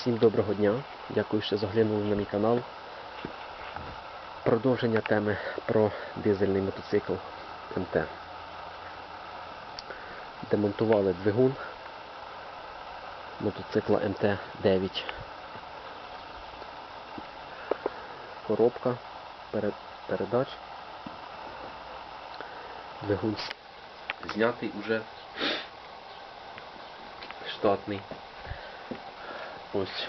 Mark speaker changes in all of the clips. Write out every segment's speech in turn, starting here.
Speaker 1: Всім доброго дня. Дякую, що заглянули на мій канал. Продовження теми про дизельний мотоцикл МТ. Демонтували двигун мотоцикла МТ-9. Коробка передач. Двигун знятий уже штатний. Ось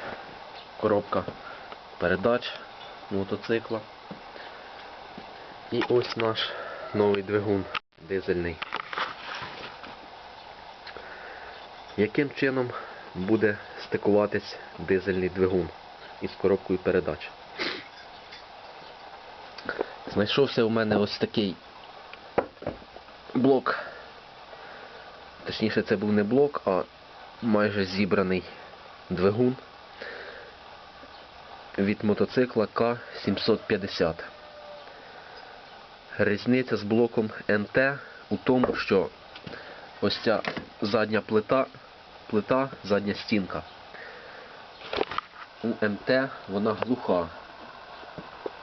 Speaker 1: коробка передач мотоцикла. І ось наш новий двигун дизельний. Яким чином буде стикуватись дизельний двигун із коробкою передач? Знайшовся у мене ось такий блок. Точніше, це був не блок, а майже зібраний двигун від мотоцикла К750. Різниця з блоком НТ у тому, що ось ця задня плита, плита, задня стінка. У МТ вона глуха,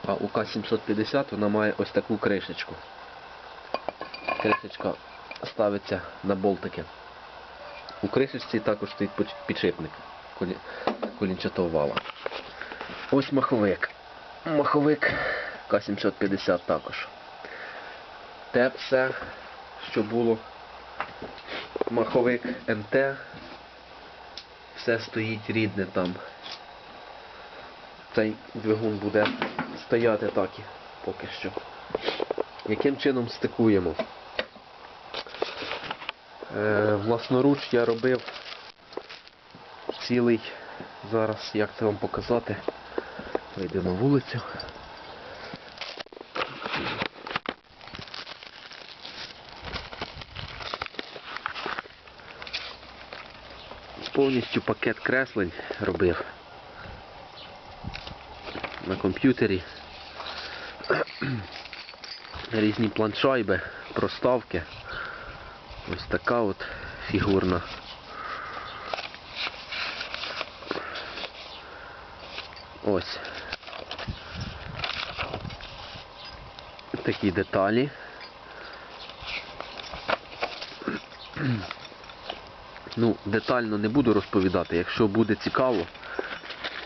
Speaker 1: а у К750 вона має ось таку кришечку. Кришечка ставиться на болтики. У кришечці також стоїть підшипник колі- колінчатого вала. Ось маховик. Маховик К750 також. Те все, що було маховик МТ, все стоїть рідне там. Цей двигун буде стояти так і поки що. Яким чином стикуємо? Е, власноруч я робив цілий, зараз як це вам показати, вийду вулицю. Повністю пакет креслень робив на комп'ютері. Різні планшайби, проставки. Ось така от фігурна. Ось. Такі деталі. Ну, детально не буду розповідати. Якщо буде цікаво,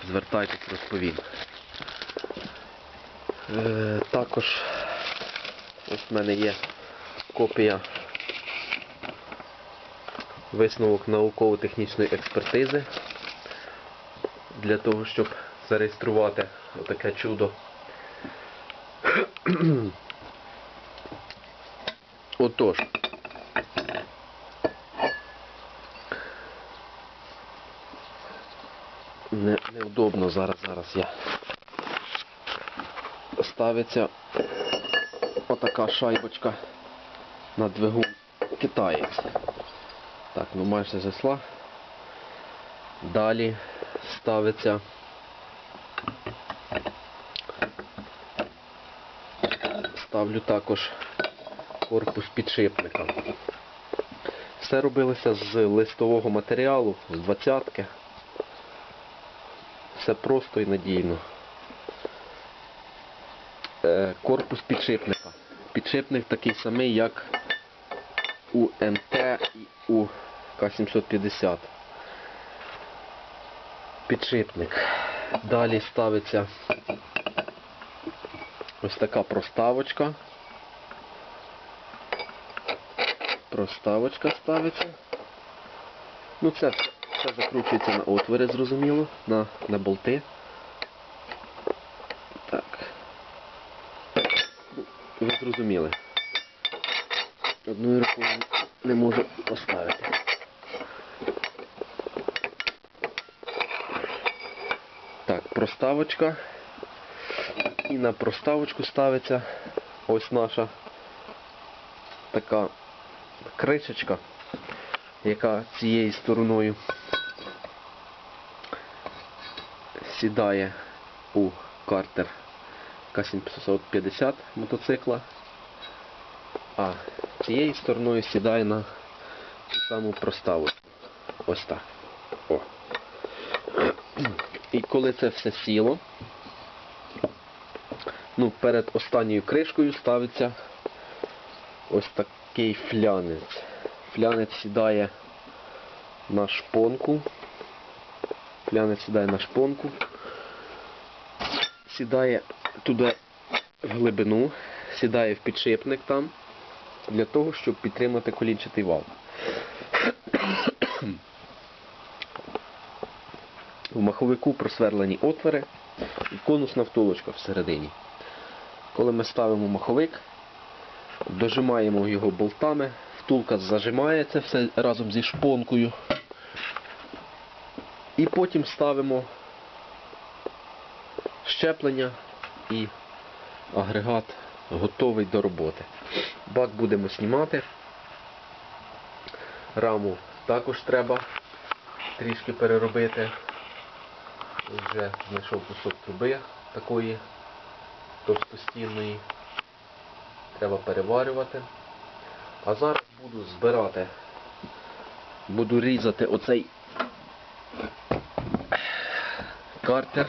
Speaker 1: звертайтесь, розповім. Е, також ось в мене є копія висновок науково-технічної експертизи для того, щоб зареєструвати отаке чудо. Отож. Не, неудобно зараз, зараз я. Ставиться отака шайбочка на двигун китаєць. Так, ну майже зайшла. Далі ставиться ставлю також корпус підшипника. Все робилося з листового матеріалу, з двадцятки. Все просто і надійно. Е, Корпус підшипника. Підшипник такий самий, як у МТ і у К750. Підшипник. Далі ставиться ось така проставочка. Проставочка ставиться. Ну це все закручується на отвори, зрозуміло, на, на болти. Так. Ви зрозуміли. Одною рукою не можу поставити. Так, проставочка. І на проставочку ставиться ось наша така кришечка, яка цією стороною сідає у картер К750 мотоцикла, а цією стороною сідає на ту саму проставу. Ось так. О. коли це все сіло, ну, перед останньою кришкою ставиться ось такий флянець. Флянець сідає на шпонку. Флянець сідає на шпонку. Сідає туди в глибину, сідає в підшипник там, для того, щоб підтримати колінчатий вал. В маховику просверлені отвори і конусна втулочка всередині. Коли ми ставимо маховик, дожимаємо його болтами, втулка зажимає це все разом зі шпонкою. І потім ставимо щеплення і агрегат готовий до роботи. Бак будемо знімати. Раму також треба трішки переробити. Вже знайшов кусок труби такої товстостінної. Треба переварювати. А зараз буду збирати, буду різати оцей картер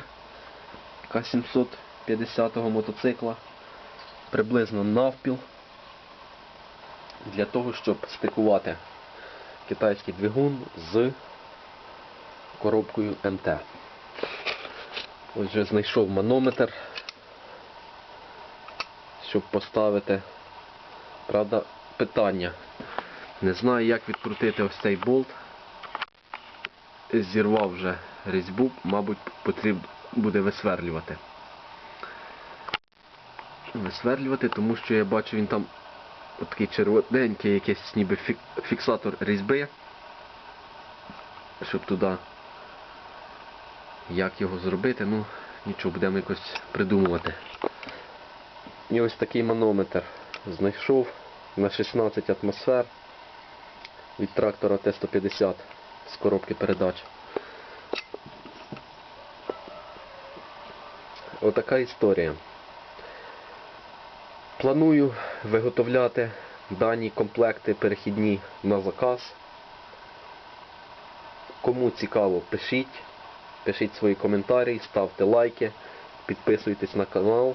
Speaker 1: К750 мотоцикла приблизно навпіл для того, щоб стикувати китайський двигун з коробкою МТ. Ось вже знайшов манометр, щоб поставити. Правда, питання. Не знаю, як відкрутити ось цей болт. Зірвав вже різьбу, мабуть, потрібно буде висверлювати. Висверлювати, тому що я бачу він там такий червоненький якийсь ніби фіксатор різьби. Щоб туди як його зробити, ну нічого, будемо якось придумувати. І ось такий манометр знайшов на 16 атмосфер від трактора Т-150 з коробки передач. Отака історія. Планую виготовляти дані комплекти перехідні на заказ. Кому цікаво, пишіть, пишіть свої коментарі, ставте лайки, підписуйтесь на канал.